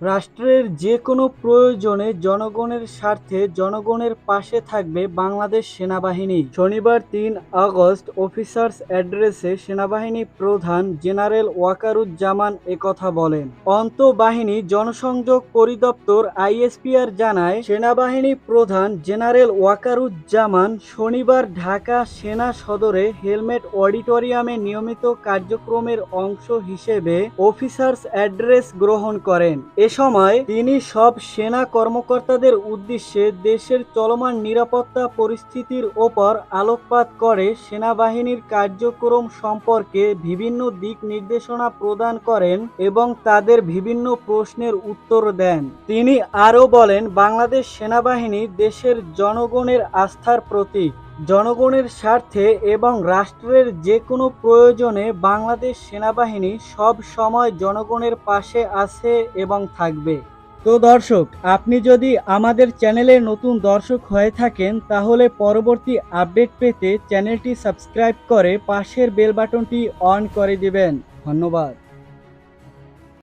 রাষ্ট্রের যে কোনো প্রয়োজনে জনগণের স্বার্থে জনগণের পাশে থাকবে বাংলাদেশ সেনাবাহিনী। শনিবার তিন আগস্ট অফিসার্স অ্যাড্রেসে সেনাবাহিনী প্রধান জেনারেল ওয়াকারুজ্জামান একথা বলেন। অন্তঃবাহিনী জনসংযোগ পরিদপ্তর আইএসপিআর জানায়, সেনাবাহিনী প্রধান জেনারেল ওয়াকারুজ্জামান শনিবার ঢাকা সেনা সদরে হেলমেট অডিটোরিয়ামে নিয়মিত কার্যক্রমের অংশ হিসেবে অফিসার্স অ্যাড্রেস গ্রহণ করেন। এ সময় তিনি সব সেনা কর্মকর্তাদের উদ্দেশ্যে দেশের চলমান নিরাপত্তা পরিস্থিতির ওপর আলোকপাত করে সেনাবাহিনীর কার্যক্রম সম্পর্কে বিভিন্ন দিক নির্দেশনা প্রদান করেন এবং তাদের বিভিন্ন প্রশ্নের উত্তর দেন। তিনি আরও বলেন, বাংলাদেশ সেনাবাহিনী দেশের জনগণের আস্থার প্রতীক। জনগণের স্বার্থে এবং রাষ্ট্রের যে কোনো প্রয়োজনে বাংলাদেশ সেনাবাহিনী সব সময় জনগণের পাশে আছে এবং থাকবে। তো দর্শক, আপনি যদি আমাদের চ্যানেলে নতুন দর্শক হয়ে থাকেন, তাহলে পরবর্তী আপডেট পেতে চ্যানেলটি সাবস্ক্রাইব করে পাশের বেল বাটনটি অন করে দিবেন। ধন্যবাদ।